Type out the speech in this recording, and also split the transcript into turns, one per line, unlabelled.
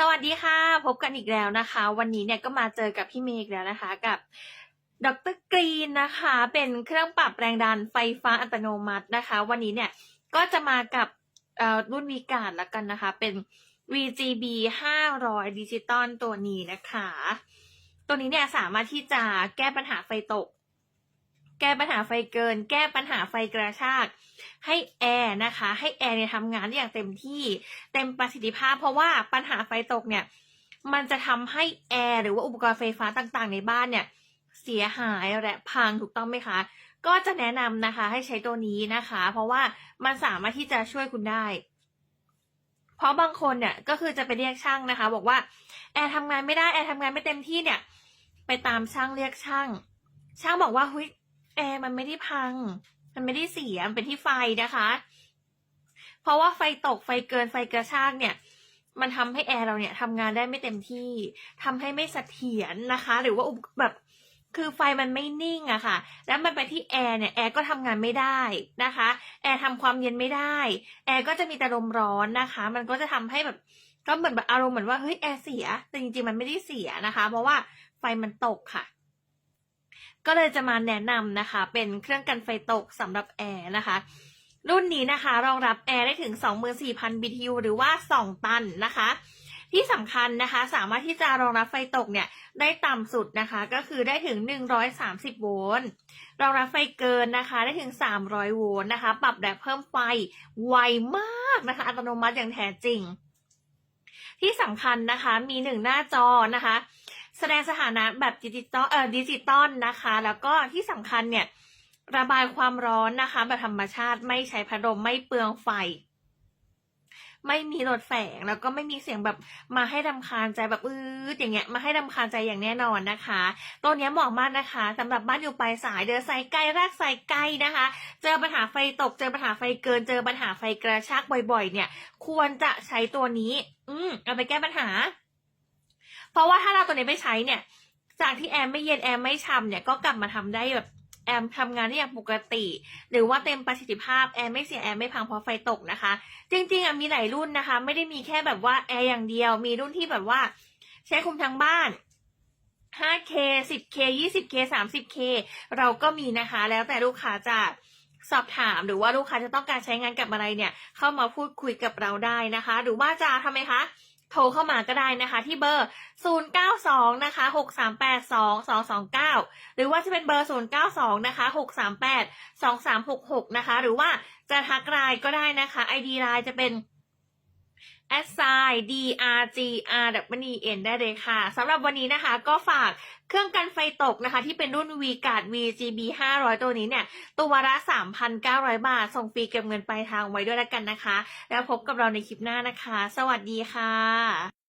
สวัสดีค่ะ พบกันอีกแล้วนะคะ วันนี้เนี่ยก็มาเจอกับพี่เมย์อีกแล้วนะคะกับดรกรีนนะคะ เป็นเครื่องปรับแรงดันไฟฟ้าอัตโนมัตินะคะ วันนี้เนี่ยก็จะมากับรุ่นวีการละกันนะคะ เป็น VGB 500ดิจิตอลตัวนี้นะคะ ตัวนี้เนี่ยสามารถที่จะแก้ปัญหาไฟตก แก้ปัญหาไฟเกิน แก้ปัญหาไฟกระชาก ให้แอร์นะคะ ให้แอร์เนี่ยทำงานอย่างเต็มที่เต็มประสิทธิภาพ เพราะว่าปัญหาไฟตกเนี่ย มันจะทำให้แอร์หรือว่าอุปกรณ์ไฟฟ้าต่างๆ ในบ้านเนี่ย เสียหายและพังถูกต้องไหมคะ ก็จะแนะนำนะคะให้ใช้ตัวนี้นะคะ เพราะว่ามันสามารถที่จะช่วยคุณได้เพราะบางคนเนี่ยก็คือจะไปเรียกช่างนะคะ บอกว่าแอร์ทำงานไม่ได้แอร์ทำงานไม่เต็มที่เนี่ย ไปตามช่างเรียกช่าง ช่างบอกว่าเฮ้ย แอร์มันไม่ได้พัง มันไม่ได้เสีย มันเป็นที่ไฟนะคะ เพราะว่าไฟตกไฟเกินไฟกระชากเนี่ย มันทำให้แอร์เราเนี่ยทำงานได้ไม่เต็มที่ทำให้ไม่เสถียรนะคะ หรือว่าแบบคือไฟมันไม่นิ่งอะค่ะ แล้วมันไปที่แอร์เนี่ย แอร์ก็ทำงานไม่ได้นะคะ แอร์ทำความเย็นไม่ได้ แอร์ก็จะมีแต่ลมร้อนนะคะ มันก็จะทำให้แบบก็เหมือนแบบอารมณ์เหมือนว่าเฮ้ยแอร์เสีย แต่จริงๆมันไม่ได้เสียนะคะ เพราะว่าไฟมันตกค่ะ ก็เลยจะมาแนะนำนะคะ เป็นเครื่องกันไฟตกสำหรับแอร์นะคะ รุ่นนี้นะคะ รองรับแอร์ได้ถึง 24,000 BTU หรือว่า 2 ตันนะคะ ที่สำคัญนะคะ สามารถที่จะรองรับไฟตกเนี่ยได้ต่ำสุดนะคะ ก็คือได้ถึง 130 โวลต์รองรับไฟเกินนะคะ ได้ถึง 300 โวลต์นะคะ ปรับแรงเพิ่มไฟไวมากนะคะ อัตโนมัติอย่างแท้จริง ที่สำคัญนะคะมีหนึ่งหน้าจอนะคะ แสดงสถานะแบบดิจิตอลเอ่อดิจิตอลนะคะ แล้วก็ที่สำคัญเนี่ยระบายความร้อนนะคะ แบบธรรมชาติไม่ใช้พัดลมไม่เปลืองไฟ ไม่มีรถแฝงแล้วก็ไม่มีเสียงแบบมาให้รำคาญใจแบบอืดอย่างเงี้ยมาให้รำคาญใจอย่างแน่นอนนะคะตัวเนี้ยเหมาะมากนะคะสำหรับบ้านอยู่ปลายสายเดินสายไกลรากสายไกลนะคะ เจอปัญหาไฟตกเจอปัญหาไฟเกิน เจอปัญหาไฟกระชากบ่อย ๆ เนี่ย ควรจะใช้ตัวนี้ อืมเอาไปแก้ปัญหา เพราะว่าถ้าเราตัวนี้ไม่ใช้เนี่ย จากที่แอร์ไม่เย็นแอร์ไม่ช่ำเนี่ยก็กลับมาทำได้แบบแอร์ทำงานได้อย่างปกติ หรือว่าเต็มประสิทธิภาพแอร์ไม่เสียแอร์ไม่พังเพราะไฟตกนะคะ จริงๆอะมีหลายรุ่นนะคะ ไม่ได้มีแค่แบบว่าแอร์อย่างเดียว มีรุ่นที่แบบว่า ใช้คุมทั้งบ้าน 5K 10K 20K 30K เราก็มีนะคะ แล้วแต่ลูกค้าจะสอบถามหรือว่าลูกค้าจะต้องการใช้งานกับอะไรเนี่ย เข้ามาพูดคุยกับเราได้นะคะ หรือว่าจะทำไมคะ โทรเข้ามาก็ได้นะคะที่เบอร์ 092 นะคะ 6382 229 หรือว่าจะเป็นเบอร์ 092 นะคะ 638 2366 นะคะ หรือว่าจะทักไลน์ก็ได้นะคะ ID ไลน์จะเป็น s i d r g r w e n ได้เลยค่ะสำหรับวันนี้นะคะก็ฝากเครื่องกันไฟตกนะคะ ที่เป็นรุ่น v g u a r d VGB 500 ตัวนี้เนี่ย ตัวละ 3,900 บาท ส่งฟรีเก็บเงินปลายทางไว้ด้วยแล้วกันนะคะ แล้วพบกับเราในคลิปหน้านะคะ สวัสดีค่ะ